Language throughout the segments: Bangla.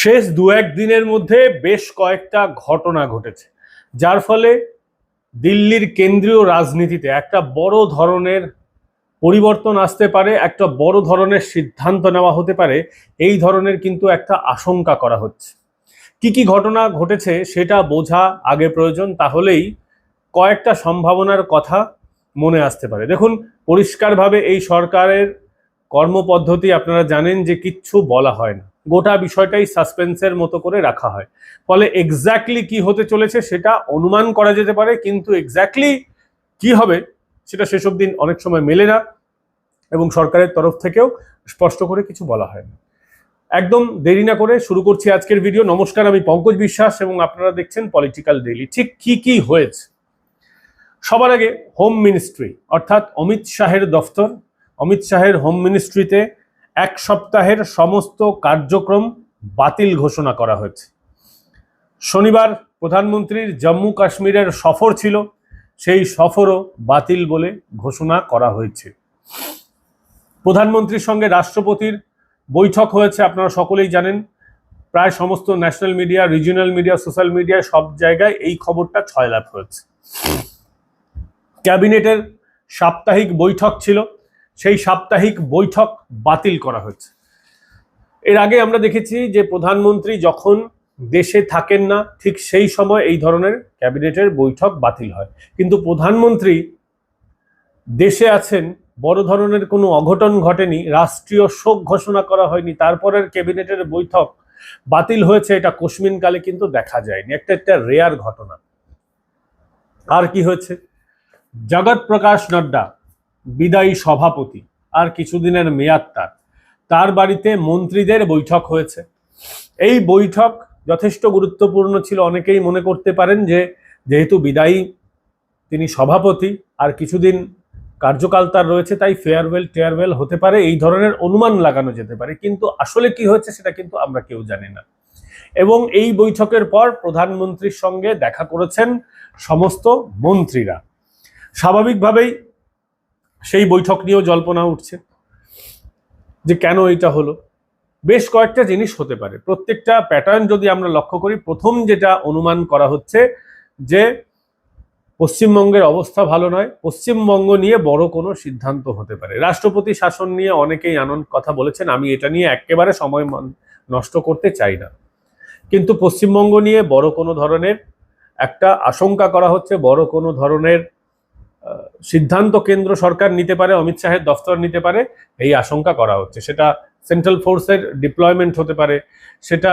শেষ দু এক দিনের মধ্যে বেশ কয়েকটা ঘটনা ঘটেছে, যার ফলে দিল্লির কেন্দ্রীয় রাজনীতিতে একটা বড় ধরনের পরিবর্তন আসতে পারে, একটা বড় ধরনের সিদ্ধান্ত নেওয়া হতে পারে, এই ধরনের কিন্তু একটা আশঙ্কা করা হচ্ছে। কি কি ঘটনা ঘটেছে সেটা বোঝা আগে প্রয়োজন, তাহলেই কয়েকটা সম্ভাবনার কথা মনে আসতে পারে। দেখুন, পরিষ্কারভাবে এই সরকারের কর্মপদ্ধতি আপনারা জানেন যে কিচ্ছু বলা হয় না। গোটা বিষয়টাই সাসপেন্সের মতো করে রাখা হয়। ফলে এক্স্যাক্টলি কি হতে চলেছে সেটা অনুমান করা যেতে পারে, কিন্তু এক্স্যাক্টলি কি হবে সেটা সেসব দিন অনেক সময় মেলে না এবং সরকারের তরফ থেকেও স্পষ্ট করে কিছু বলা হয় না। একদম দেরি না করে শুরু করছি আজকের ভিডিও নমস্কার, আমি পঙ্কজ বিশ্বাস এবং আপনারা দেখছেন পলিটিক্যাল ডেইলি ঠিক কি কি হয়েছে? সবার আগে হোম মিনিস্ট্রি অর্থাৎ অমিত শাহের দফতর। অমিত শাহের হোম মিনিস্ট্রিতে এক সপ্তাহের সমস্ত কার্যক্রম বাতিল ঘোষণা করা হয়েছে। শনিবার প্রধানমন্ত্রীর জম্মু কাশ্মীরের সফর ছিল, সেই সফরও বাতিল বলে ঘোষণা করা হয়েছে। প্রধানমন্ত্রীর সঙ্গে রাষ্ট্রপতির বৈঠক হয়েছে, আপনারা সকলেই জানেন। প্রায় সমস্ত national media, regional media, social media, সব জায়গায় এই খবরটা ছয় ছয়লাভ হয়েছে। ক্যাবিনেটের সাপ্তাহিক বৈঠক ছিল সেই সাপ্তাহিক বৈঠক বাতিল করা হয়েছে। এর আগে আমরা দেখেছি যে প্রধানমন্ত্রী যখন দেশে থাকেন না, ঠিক সেই সময় এই ধরনের ক্যাবিনেটের বৈঠক বাতিল হয়। কিন্তু প্রধানমন্ত্রী দেশে আছেন, বড় ধরনের কোনো অঘটন ঘটেনি, রাষ্ট্রীয় শোক ঘোষণা করা হয়নি, তারপরের ক্যাবিনেটের বৈঠক বাতিল হয়েছে, এটা কোশ্মিনকালে কিন্তু দেখা যায়নি। একটা একটা রেয়ার ঘটনা। আর কি হয়েছে? জগৎ প্রকাশ নাড্ডা বিদায়ী সভাপতি, আর কিছুদিনের মেয়াদ তার। তার বাড়িতে মন্ত্রীদের বৈঠক হয়েছে। এই বৈঠক যথেষ্ট গুরুত্বপূর্ণ ছিল। অনেকেই মনে করতে পারেন যে, যেহেতু বিদায়ী, তিনি সভাপতি, আর কিছুদিন কার্যকাল তার রয়েছে, তাই ফেয়ারওয়েল টেয়ারওয়েল হতে পারে। এই ধরনের অনুমান লাগানো যেতে পারে। কিন্তু আসলে কি হয়েছে সেটা কিন্তু আমরা কেউ জানি না। এবং এই বৈঠকের পর প্রধানমন্ত্রীর সঙ্গে দেখা করেছেন সমস্ত মন্ত্রীরা। স্বাভাবিকভাবেই সেই বৈঠক নিয়েও জল্পনা উঠছে যে কেন এটা হলো। বেশ কয়েকটা জিনিস হতে পারে। প্রত্যেকটা প্যাটার্ন যদি আমরা লক্ষ্য করি, প্রথম যেটা অনুমান করা হচ্ছে যে পশ্চিমবঙ্গের অবস্থা ভালো নয়, পশ্চিমবঙ্গ নিয়ে বড় কোনো সিদ্ধান্ত হতে পারে। রাষ্ট্রপতি শাসন নিয়ে অনেকেই আনন্দ কথা বলেছেন, আমি এটা নিয়ে একেবারে সময় নষ্ট করতে চাই না। কিন্তু পশ্চিমবঙ্গ নিয়ে বড় কোনো ধরনের একটা আশঙ্কা করা হচ্ছে, বড় কোনো ধরনের সিদ্ধান্ত কেন্দ্র সরকার নিতে পারে, অমিত শাহের দফতর নিতে পারে, এই আশঙ্কা করা হচ্ছে। সেটা সেন্ট্রাল ফোর্সের ডিপ্লয়মেন্ট হতে পারে, সেটা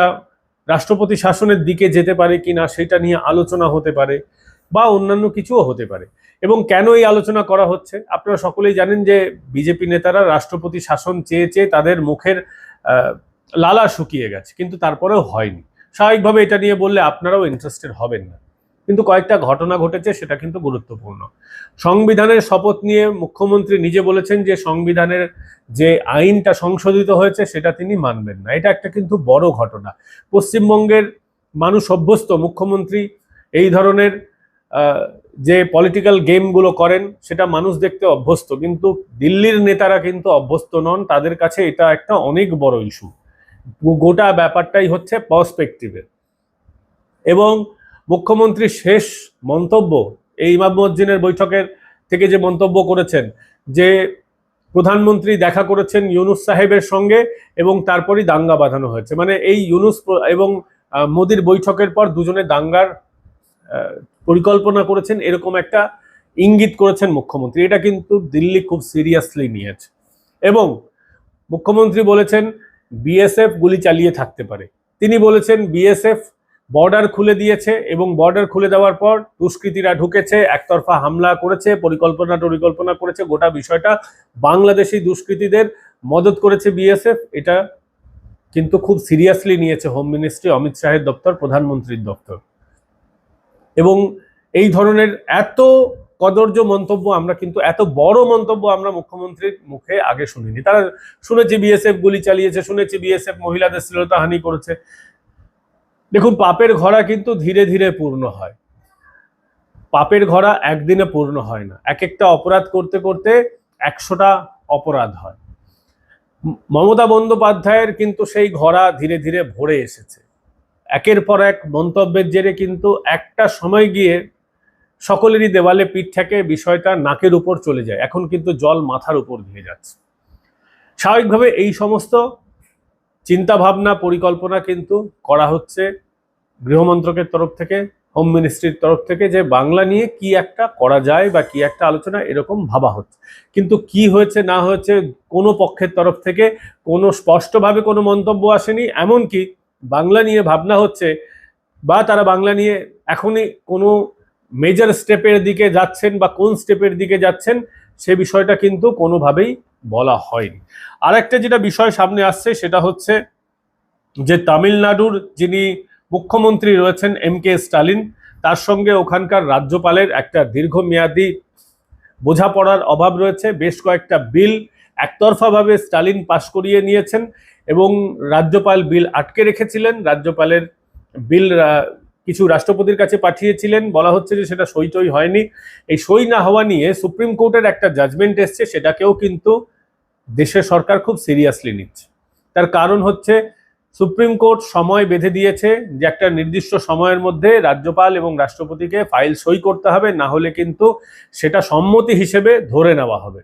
রাষ্ট্রপতি শাসনের দিকে যেতে পারে কিনা সেটা নিয়ে আলোচনা হতে পারে বা অন্যান্য কিছুও হতে পারে। এবং কেন এই আলোচনা করা হচ্ছে? আপনারা সকলেই জানেন যে বিজেপি নেতারা রাষ্ট্রপতি শাসন চেয়ে চেয়ে তাদের মুখের লালা শুকিয়ে গেছে, কিন্তু তারপরেও হয়নি। স্বাভাবিকভাবে এটা নিয়ে বললে আপনারাও ইন্টারেস্টেড হবেন না। কিন্তু কয়েকটা ঘটনা ঘটেছে, সেটা কিন্তু গুরুত্বপূর্ণ। সংবিধানের শপথ নিয়ে মুখ্যমন্ত্রী নিজে বলেছেন যে সংবিধানের যে আইনটা সংশোধিত হয়েছে, সেটা তিনি মানবেন না। এটা একটা কিন্তু বড় ঘটনা। পশ্চিমবঙ্গের মানুষ অভ্যস্ত, মুখ্যমন্ত্রী এই ধরনের যে পলিটিক্যাল গেমগুলো করেন, সেটা মানুষ দেখতে অভ্যস্ত। কিন্তু দিল্লির নেতারা কিন্তু অভ্যস্ত নন, তাদের কাছে এটা একটা অনেক বড় ইস্যু গোটা ব্যাপারটাই হচ্ছে পার্সপেক্টিভে এবং মুখ্যমন্ত্রী শেষ মন্তব্য এই ইমাম মজ্জিনের বৈঠকের থেকে যে মন্তব্য করেছেন, যে প্রধানমন্ত্রী দেখা করেছেন ইউনুস সাহেবের সঙ্গে এবং তারপরই দাঙ্গা বাঁধানো হয়েছে। মানে এই ইউনুস এবং মোদির বৈঠকের পর দুজনে দাঙ্গার পরিকল্পনা করেছেন, এরকম একটা ইঙ্গিত করেছেন মুখ্যমন্ত্রী। এটা কিন্তু দিল্লি খুব সিরিয়াসলি নিয়েছে। এবং মুখ্যমন্ত্রী বলেছেন, বিএসএফ গুলি চালিয়ে থাকতে পারে। তিনি বলেছেন, বিএসএফ বর্ডার খুলে দিয়েছে এবং বর্ডার খুলে দেওয়ার পর দুষ্কৃতীরা ঢুকেছে, একতরফা হামলা করেছে, পরিকল্পনা পরিকল্পনা করেছে, গোটা বিষয়টা বাংলাদেশি দুষ্কৃতীদের মদত করেছে বিএসএফ। এটা কিন্তু খুব সিরিয়াসলি নিয়েছে হোম মিনিস্ট্রি অমিত শাহের দপ্তর, প্রধানমন্ত্রীর দপ্তর। এবং এই ধরনের এত কদর্য মন্তব্য আমরা কিন্তু, এত বড় মন্তব্য আমরা মুখ্যমন্ত্রীর মুখে আগে শুনিনি। তারা শুনেছি বিএসএফ গুলি চালিয়েছে, শুনেছি বিএসএফ মহিলাদের শ্লীলতাহানি করেছে। দেখুন, পাপের ঘোড়া কিন্তু ধীরে ধীরে পূর্ণ হয়। পাপের ঘোড়া একদিনে পূর্ণ হয় না। এক একটা অপরাধ করতে করতে একশোটা অপরাধ হয়। মমতা বন্দ্যোপাধ্যায়ের কিন্তু সেই ঘোড়া ধীরে ধীরে ভরে এসেছে। একের পর এক মন্তব্যের জেরে কিন্তু একটা সময় গিয়ে সকলেরই দেওয়ালে পিঠ থেকে বিষয়টা নাকের উপর চলে যায়। এখন কিন্তু জল মাথার উপর দিয়ে যাচ্ছে। স্বাভাবিকভাবে এই সমস্ত চিন্তা ভাবনা পরিকল্পনা কিন্তু করা হচ্ছে গৃহমন্ত্রকের তরফ থেকে হোম মিনিস্ট্রির তরফ থেকে যে বাংলা নিয়ে কি একটা করা যায় বা কি একটা আলোচনা এরকম ভাবা হচ্ছে। কিন্তু কি হয়েছে, না হয়েছে, কোনো পক্ষের তরফ থেকে কোনো স্পষ্টভাবে কোনো মন্তব্য আসেনি, এমনকি বাংলা নিয়ে ভাবনা হচ্ছে বা তারা বাংলা নিয়ে এখনই কোনো মেজর স্টেপের দিকে যাচ্ছেন বা কোন স্টেপের দিকে যাচ্ছেন সে বিষয়টা কিন্তু কোনোভাবেই বলা হয়নি। আর একটা যেটা বিষয় সামনে আসছে সেটা হচ্ছে যে তামিলনাড়ুর যিনি মুখ্যমন্ত্রী রয়েছেন এম কে স্টালিন, তার সঙ্গে ওখানকার রাজ্যপালের একটা দীর্ঘমেয়াদী বোঝাপড়ার অভাব রয়েছে। বেশ কয়েকটা বিল একতরফাভাবে স্টালিন পাশ করিয়ে নিয়েছেন এবং রাজ্যপাল বিল আটকে রেখেছিলেন। রাজ্যপালের বিল কিছু রাষ্ট্রপতির কাছে পাঠিয়েছিলেন। বলা হচ্ছে যে সেটা সই টই হয়নি। এই সই না হওয়া নিয়ে সুপ্রিম কোর্টের একটা জাজমেন্ট এসছে, সেটাকেও কিন্তু দেশের সরকার খুব সিরিয়াসলি নিচ্ছে। তার কারণ হচ্ছে, সুপ্রিম কোর্ট সময় বেঁধে দিয়েছে যে একটা নির্দিষ্ট সময়ের মধ্যে রাজ্যপাল এবং রাষ্ট্রপতিকে ফাইল সই করতে হবে, না হলে কিন্তু সেটা সম্মতি হিসেবে ধরে নেওয়া হবে।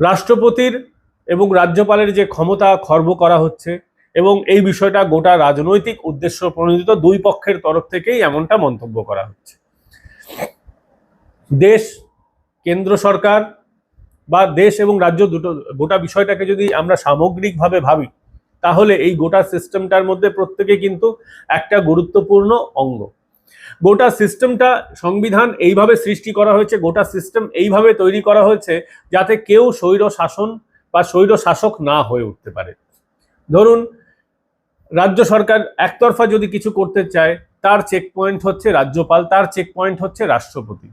রাষ্ট্রপতির এবং রাজ্যপালের যে ক্ষমতা খর্ব করা হচ্ছে এবং এই বিষয়টা গোটা রাজনৈতিক উদ্দেশ্য প্রণোদিত দুই পক্ষের তরফ থেকেই এমনটা মন্তব্য করা হচ্ছে। দেশ, কেন্দ্র সরকার বা দেশ এবং রাজ্য দুটো, গোটা বিষয়টাকে যদি আমরা সামগ্রিকভাবে ভাবি, তাহলে এই গোটা সিস্টেমটার মধ্যে প্রত্যেকে কিন্তু একটা গুরুত্বপূর্ণ অঙ্গ। গোটা সিস্টেমটা, সংবিধান এইভাবে সৃষ্টি করা হয়েছে, গোটা সিস্টেম এইভাবে তৈরি করা হয়েছে যাতে কেউ স্বৈর শাসন বা স্বৈর শাসক না হয়ে উঠতে পারে। ধরুন রাজ্য সরকার একতরফা যদি কিছু করতে চায়, তার চেক পয়েন্ট হচ্ছে রাজ্যপাল, তার চেক পয়েন্ট হচ্ছে রাষ্ট্রপতি।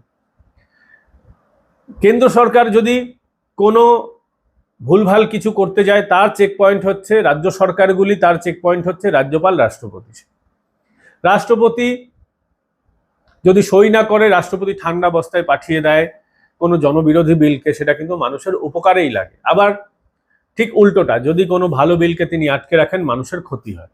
কেন্দ্র সরকার যদি কোনো ভুলভাল কিছু করতে যায়, তার চেক পয়েন্ট হচ্ছে রাজ্য সরকারগুলি, তার চেক পয়েন্ট হচ্ছে রাজ্যপাল, রাষ্ট্রপতি। রাষ্ট্রপতি যদি সই না করে, রাষ্ট্রপতি ঠান্ডা বস্তায় পাঠিয়ে দেয় কোনো জনবিরোধী বিলকে, সেটা কিন্তু মানুষের উপকারেই লাগে। আবার ঠিক উল্টোটা, যদি কোনো ভালো বিলকে তিনি আটকে রাখেন, মানুষের ক্ষতি হয়।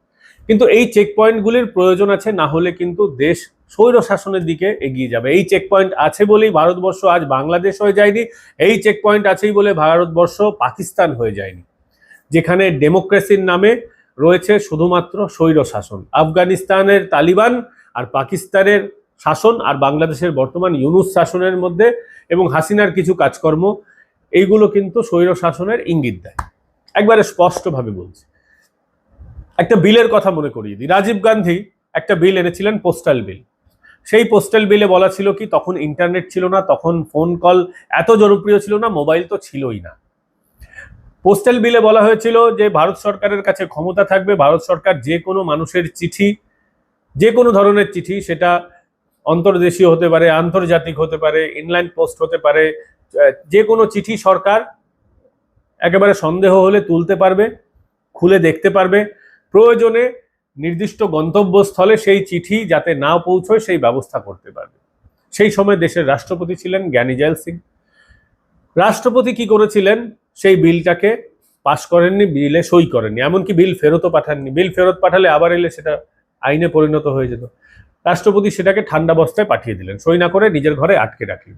কিন্তু এই চেক পয়েন্টগুলির প্রয়োজন আছে, না হলে কিন্তু দেশ স্বৈর শাসনের দিকে এগিয়ে যাবে। এই চেক পয়েন্ট আছে বলেই ভারতবর্ষ আজ বাংলাদেশ হয়ে যায়নি, এই চেক পয়েন্ট আছেই বলে ভারতবর্ষ পাকিস্তান হয়ে যায়নি, যেখানে ডেমোক্রেসির নামে রয়েছে শুধুমাত্র স্বৈর শাসন। আফগানিস্তানের তালিবান আর পাকিস্তানের শাসন আর বাংলাদেশের বর্তমান ইউনুস শাসনের মধ্যে এবং হাসিনার কিছু কাজকর্ম, এইগুলো কিন্তু স্বৈর শাসনের ইঙ্গিত দেয়। একবারে স্পষ্টভাবে বলছি। একটা বিলের কথা মনে করিয়ে দিই। রাজীব গান্ধী একটা বিল এনেছিলেন পোস্টাল বিল। সেই পোস্টাল বিলে বলা ছিল কি, তখন ইন্টারনেট ছিল না, তখন ফোন কল এত জনপ্রিয় ছিল না মোবাইল তো ছিলই না। পোস্টাল বিলে বলা হয়েছিল যে, ভারত সরকারের কাছে ক্ষমতা থাকবে, ভারত সরকার যে কোনো মানুষের চিঠি, যে কোনো ধরনের চিঠি, সেটা অন্তর্দেশীয় হতে পারে, আন্তর্জাতিক হতে পারে ইনলাইন পোস্ট হতে পারে যে কোনো চিঠি সরকার একেবারে সন্দেহ হলে তুলতে পারবে, খুলে দেখতে পারবে। প্রয়োজনে নির্দিষ্ট গন্তব্যস্থলে সেই চিঠি যাতে না পৌঁছয় সেই ব্যবস্থা করতে পারবে। সেই সময় দেশের রাষ্ট্রপতি ছিলেন জ্ঞানী জেল সিং। রাষ্ট্রপতি কি করেছিলেন? সেই বিলটাকে পাশ করেননি, বিলে সই করেননি। এমনকি বিল ফেরতও পাঠাননি। বিল ফেরত পাঠালে আবার এলে সেটা আইনে পরিণত হয়ে যেত। রাষ্ট্রপতি সেটাকে ঠান্ডা বস্তায় পাঠিয়ে দিলেন। সই না করে নিজের ঘরে আটকে রাখলেন।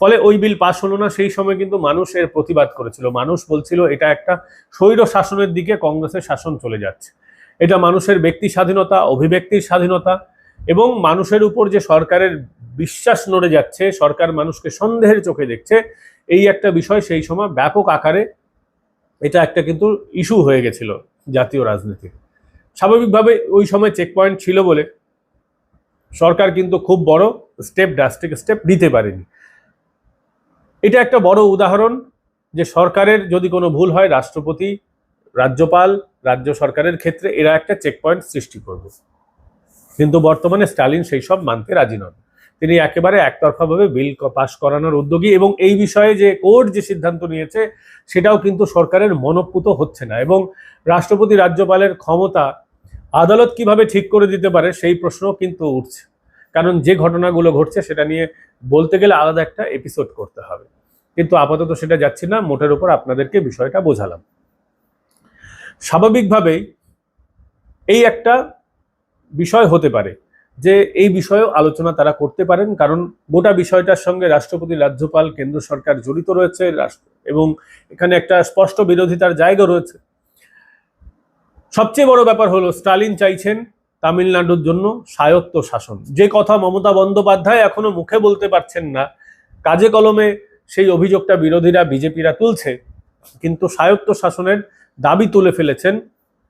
ফলে ওই বিল পাশ হলো না। সেই সময় কিন্তু মানুষ এর প্রতিবাদ করেছিল। মানুষ বলছিল, এটা একটা স্বৈর শাসনের দিকে কংগ্রেসের শাসন চলে যাচ্ছে। এটা মানুষের ব্যক্তি স্বাধীনতা, অভিব্যক্তির স্বাধীনতা এবং মানুষের উপর যে সরকারের বিশ্বাস নড়ে যাচ্ছে, সরকার মানুষকে সন্দেহের চোখে দেখছে, এই একটা বিষয় সেই সময় ব্যাপক আকারে এটা একটা কিন্তু ইস্যু হয়ে গেছিল জাতীয় রাজনীতি। স্বাভাবিকভাবে ওই সময় চেক পয়েন্ট ছিল বলে সরকার কিন্তু খুব বড় স্টেপ ড্রাস্টিক স্টেপ নিতে পারেনি। এটা একটা বড় উদাহরণ যে সরকারের যদি কোনো ভুল হয়, রাষ্ট্রপতি, রাজ্যপাল, রাজ্য সরকারের ক্ষেত্রে এরা একটা চেক পয়েন্ট সৃষ্টি করবে। কিন্তু বর্তমানে স্টালিন সেই সব মানতে রাজি নন। তিনি একেবারে একতরফাভাবে বিল পাশ করানোর উদ্যোগী এবং এই বিষয়ে যে কোর্ট যে সিদ্ধান্ত নিয়েছে, সেটাও কিন্তু সরকারের মনপ্পুত হচ্ছে না এবং রাষ্ট্রপতি, রাজ্যপালের ক্ষমতা আদালত কীভাবে ঠিক করে দিতে পারে, সেই প্রশ্ন কিন্তু উঠছে। কারণ যে ঘটনাগুলো ঘটছে, সেটা নিয়ে বলতে গেলে আলাদা একটা এপিসোড করতে হবে। কিন্তু আপাতত সেটা যাচ্ছি না, মোটের উপর আপনাদেরকে বিষয়টা বোঝালাম। স্বাভাবিকভাবেই এই একটা বিষয় হতে পারে যে এই বিষয়েও আলোচনা তারা করতে পারেন, কারণ গোটা বিষয়টার সঙ্গে রাষ্ট্রপতি রাজ্যপাল কেন্দ্র সরকার জড়িত রয়েছে এবং এখানে একটা স্পষ্ট বিরোধিতার জায়গা রয়েছে। সবচেয়ে বড় ব্যাপার হলো, স্টালিন চাইছেন তামিলনাড়ুর জন্য স্বায়ত্ত শাসন। যে কথা মমতা বন্দ্যোপাধ্যায় এখনও মুখে বলতে পারছেন না, কাজে কলমে সেই অভিযোগটা বিরোধীরা, বিজেপিরা তুলছে, কিন্তু স্বায়ত্ত শাসনের দাবি তুলে ফেলেছেন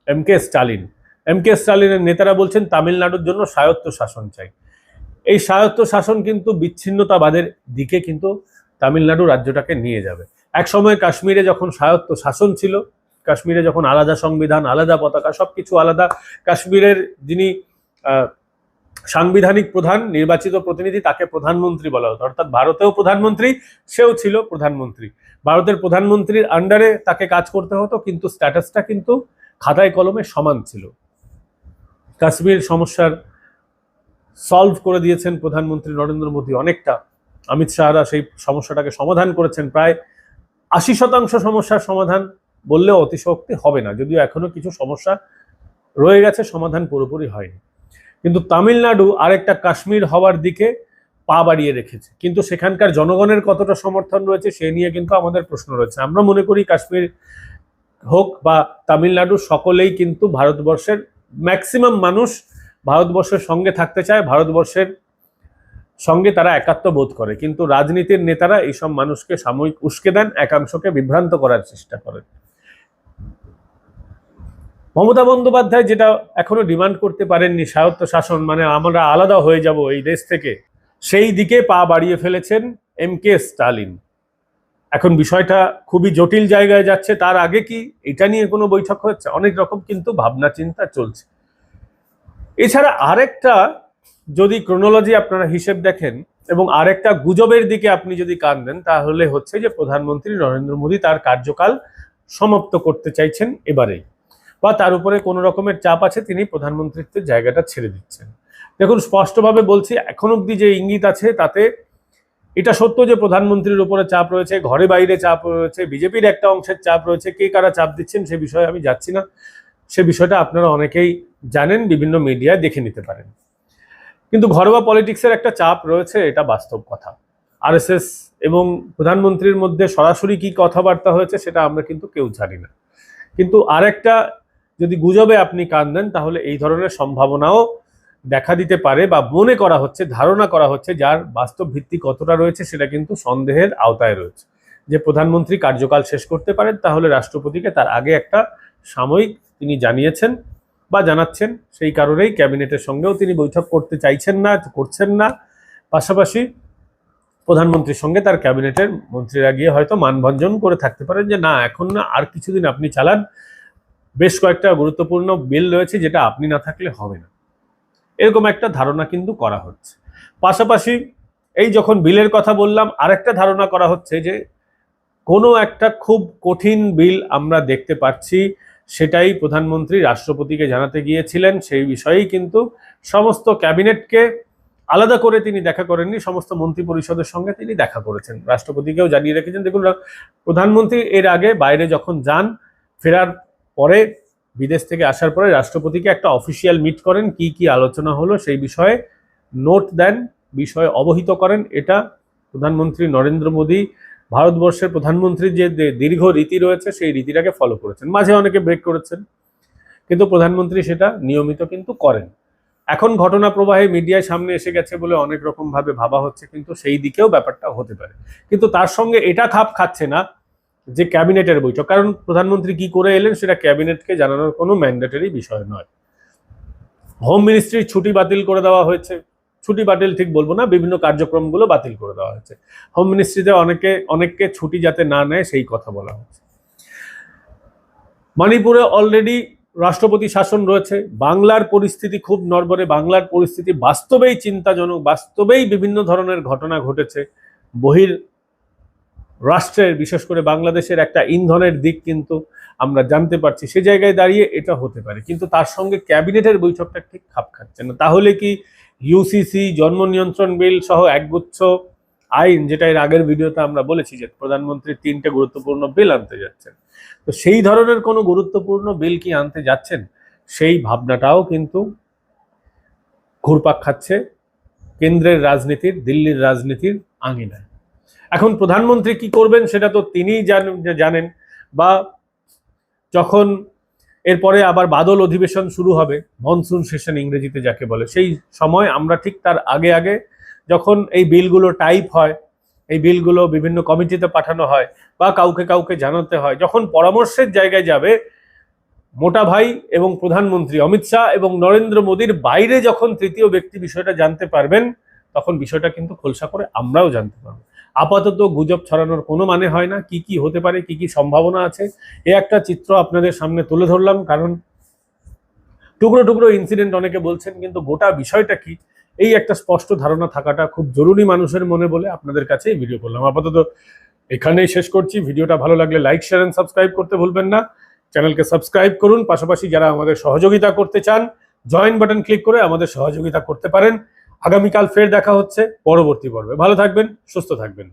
M K Stalin. M K স্টালিনের নেতারা বলছেন, তামিলনাড়ুর জন্য স্বায়ত্ত শাসন চাই। এই স্বায়ত্ত শাসন কিন্তু বিচ্ছিন্নতাবাদের দিকে কিন্তু তামিলনাড়ু রাজ্যটাকে নিয়ে যাবে। এক সময় কাশ্মীরে যখন স্বায়ত্ত শাসন ছিল কাশ্মীরে যখন আলাদা সংবিধান, আলাদা পতাকা, সবকিছু আলাদা। কাশ্মীরের যিনি সাংবিধানিক প্রধান, নির্বাচিত প্রতিনিধি, তাকে প্রধানমন্ত্রী বলা হতো। অর্থাৎ ভারতেও প্রধানমন্ত্রী, সেও ছিল প্রধানমন্ত্রী। ভারতের প্রধানমন্ত্রীর আন্ডারে তাকে কাজ করতে হতো, কিন্তু স্ট্যাটাসটা কিন্তু খাতায় কলমে সমান ছিল। কাশ্মীর সমস্যার সলভ করে দিয়েছেন প্রধানমন্ত্রী নরেন্দ্র মোদী অনেকটা। অমিত শাহরা সেই সমস্যাটাকে সমাধান করেছেন। প্রায় আশি শতাংশ সমস্যার সমাধান বললেও অতিশক্তি হবে না। যদিও এখনও কিছু সমস্যা রয়ে গেছে, সমাধান পুরোপুরি হয়নি। কিন্তু তামিলনাড়ু আরেকটা কাশ্মীর হওয়ার দিকে পা বাড়িয়ে রেখেছে। কিন্তু সেখানকার জনগণের কতটা সমর্থন রয়েছে, সে নিয়ে কিন্তু আমাদের প্রশ্ন রয়েছে। আমরা মনে করি কাশ্মীর হোক বা তামিলনাড়ু, সকলেই কিন্তু ভারতবর্ষের ম্যাক্সিমাম মানুষ ভারতবর্ষের সঙ্গে থাকতে চায়, ভারতবর্ষের সঙ্গে তারা একাত্ম বোধ করে। কিন্তু রাজনীতির নেতারা এইসব মানুষকে সাময়িক উস্কে দেন, একাংশকে বিভ্রান্ত করার চেষ্টা করেন। মমতা বন্দ্যোপাধ্যায় যেটা এখনও ডিমান্ড করতে পারেননি স্বায়ত্ত শাসন মানে আমরা আলাদা হয়ে যাব এই দেশ থেকে, সেই দিকে পা বাড়িয়ে ফেলেছেন এম কে স্টালিন। এখন বিষয়টা খুবই জটিল জায়গায় যাচ্ছে, তার আগে কি এটা নিয়ে কোনো বৈঠক হচ্ছে? অনেক রকম কিন্তু ভাবনা চিন্তা চলছে। এছাড়া আরেকটা যদি ক্রোনোলজি আপনারা হিসেব দেখেন, এবং আরেকটা গুজবের দিকে আপনি যদি কান দেন, তাহলে হচ্ছে যে প্রধানমন্ত্রী নরেন্দ্র মোদী তার কার্যকাল সমাপ্ত করতে চাইছেন এবারেই। বা তার উপরে কোনো রকমের চাপ আছে, তিনি প্রধানমন্ত্রীত্বের জায়গাটা ছেড়ে দিচ্ছেন। দেখুন, স্পষ্টভাবে বলছি, এখন অবধি যে ইঙ্গিত আছে তাতে এটা সত্য যে প্রধানমন্ত্রীর উপরে চাপ রয়েছে, ঘরে বাইরে চাপ রয়েছে, বিজেপির একটা অংশের চাপ রয়েছে, কে কারা চাপ দিচ্ছেন সে বিষয়ে আমি যাচ্ছি না। সে বিষয়টা আপনারা অনেকেই জানেন, বিভিন্ন মিডিয়ায় দেখে নিতে পারেন। কিন্তু ঘরোয়া পলিটিক্সের একটা চাপ রয়েছে, এটা বাস্তব কথা। আরএসএস এবং প্রধানমন্ত্রীর মধ্যে সরাসরি কি কথাবার্তা হয়েছে সেটা আমরা কিন্তু কেউ জানি না। কিন্তু আরেকটা যদি গুজবে আপনি কান দেন তাহলে এই ধরনের সম্ভাবনাও দেখা দিতে পারে বা মনে করা হচ্ছে, ধারণা করা হচ্ছে, যার বাস্তব ভিত্তি কতটা রয়েছে সেটা কিন্তু সন্দেহের আওতায় রয়েছে। যে প্রধানমন্ত্রী কার্যকাল শেষ করতে পারেন, তাহলে রাষ্ট্রপতিকে তার আগে একটা সাময়িক তিনি জানিয়েছেন বা জানাচ্ছেন। সেই কারণেই ক্যাবিনেটের সঙ্গেও তিনি বৈঠক করতে চাইছেন না, করছেন না। পাশাপাশি প্রধানমন্ত্রীর সঙ্গে তার ক্যাবিনেটের মন্ত্রীরা গিয়ে হয়তো মানভঞ্জন করে থাকতে পারেন যে, না, এখন না, আর কিছুদিন আপনি চালান বেশ কয়েকটা গুরুত্বপূর্ণ বিল রয়েছে যেটা আপনি না থাকলে হবে না। এরকম একটা ধারণা কিন্তু করা হচ্ছে। পাশাপাশি এই যখন বিলের কথা বললাম, আরেকটা ধারণা করা হচ্ছে যে কোনো একটা খুব কঠিন বিল আমরা দেখতে পাচ্ছি, সেটাই প্রধানমন্ত্রী রাষ্ট্রপতিকে জানাতে গিয়েছিলেন। সেই বিষয়েই কিন্তু সমস্ত ক্যাবিনেটকে আলাদা করে তিনি দেখা করেননি, সমস্ত মন্ত্রী পরিষদের সঙ্গে তিনি দেখা করেছেন। রাষ্ট্রপতিকেও জানিয়ে রেখেছেন, দেখুন, প্রধানমন্ত্রী এর আগে বাইরে যখন যান, ফেরার পরে বিদেশ থেকে আসার পরে রাষ্ট্রপতিকে একটা অফিসিয়াল মিট করেন, কি কি আলোচনা হলো সেই বিষয়ে নোট দেন, বিষয়ে অবহিত করেন। এটা প্রধানমন্ত্রী নরেন্দ্র মোদী ভারতবর্ষের প্রধানমন্ত্রীর যে দীর্ঘ রীতি রয়েছে সেই রীতিটাকে ফলো করেছেন। মাঝে অনেকে ব্রেক করেছেন, কিন্তু প্রধানমন্ত্রী সেটা নিয়মিত কিন্তু করেন। এখন ঘটনা প্রবাহে মিডিয়ায় সামনে এসে গেছে বলে অনেক রকম ভাবে ভাবা হচ্ছে, কিন্তু সেই দিকেও ব্যাপারটা হতে পারে। কিন্তু তার সঙ্গে এটা খাপ খাচ্ছে না যে ক্যাবিনেটের বৈঠক। কারণ প্রধানমন্ত্রী কি করে এলেন সেটা ক্যাবিনেটকে জানানোর কোনো ম্যান্ডেটরি বিষয় নয়। হোম মিনিস্ট্রির ছুটি বাতিল করে দেওয়া হয়েছে। ছুটি বাতিল ঠিক বলব না, বিভিন্ন কার্যক্রমগুলো বাতিল করে দেওয়া হয়েছে। হোম মিনিস্ট্রিতে অনেকে, অনেককে ছুটি যাতে না নেয় সেই কথা বলা হচ্ছে মণিপুরে অলরেডি রাষ্ট্রপতি শাসন রয়েছে। বাংলার পরিস্থিতি খুব নড়বড়ে। বাংলার পরিস্থিতি বাস্তবেই চিন্তাজনক, বাস্তবেই বিভিন্ন ধরনের ঘটনা ঘটেছে। বহির রাষ্ট্রের, বিশেষ করে বাংলাদেশের একটা ইন্ধনের দিক কিন্তু আমরা জানতে পারছি। সে জায়গায় দাঁড়িয়ে এটা হতে পারে। কিন্তু তার সঙ্গে ক্যাবিনেটের বৈঠকটা ঠিক খাপ খাচ্ছে না। তাহলে কি ইউসিসি জন্ম নিয়ন্ত্রণ বিল সহ একগুচ্ছ আইন, যেটা এর আগের ভিডিওতে আমরা বলেছি যে প্রধানমন্ত্রী তিনটে গুরুত্বপূর্ণ বিল আনতে যাচ্ছেন, তো সেই ধরনের কোনো গুরুত্বপূর্ণ বিল কি আনতে যাচ্ছেন? সেই ভাবনাটাও কিন্তু ঘুরপাক খাচ্ছে কেন্দ্রের রাজনীতির, দিল্লির রাজনীতির আঙিনায়। এখন প্রধানমন্ত্রী কি করবেন সেটা তো জান- জানেন। বা যখন এরপরে আবার বাদল অধিবেশন শুরু হবে মনসুন সেশন ইংরেজিতে যাকে বলে, সেই সময় আমরা ঠিক তার আগে আগে যখন এই বিলগুলো টাইপ হয়, এই বিলগুলো বিভিন্ন কমিটিতে পাঠানো হয় বা কাউকে কাউকে জানাতে হয়, যখন পরামর্শের জায়গায় যাবে, মোটা ভাই এবং প্রধানমন্ত্রী অমিত শাহ এবং নরেন্দ্র মোদীর বাইরে যখন তৃতীয় ব্যক্তি বিষয়টা জানতে পারবেন, তখন বিষয়টা কিন্তু খোলসা করে আমরাও জানতে পারব। আপাতত গুজব ছড়ানোর কোনো মানে হয় না। কি কি হতে পারে, কি কি সম্ভাবনা আছে, এ একটা চিত্র আপনাদের সামনে তুলে ধরলাম। কারণ টুকরো টুকরো ইনসিডেন্ট অনেকে বলছেন, কিন্তু গোটা বিষয়টা কি? এই একটা স্পষ্ট ধারণা থাকাটা খুব জরুরি মানুষের মনে বলে আপনাদের কাছে এই ভিডিও করলাম। আপাতত এখানেই শেষ করছি। ভিডিওটা ভালো লাগলে লাইক শেয়ার এন্ড সাবস্ক্রাইব করতে ভুলবেন না। চ্যানেলকে সাবস্ক্রাইব করুন। পাশাপাশি যারা আমাদের সহযোগিতা করতে চান জয়েন বাটন ক্লিক করে আমাদের সহযোগিতা করতে পারেন। আগামীকাল ফের দেখা হচ্ছে পরবর্তী পর্বে। ভালো থাকবেন সুস্থ থাকবেন।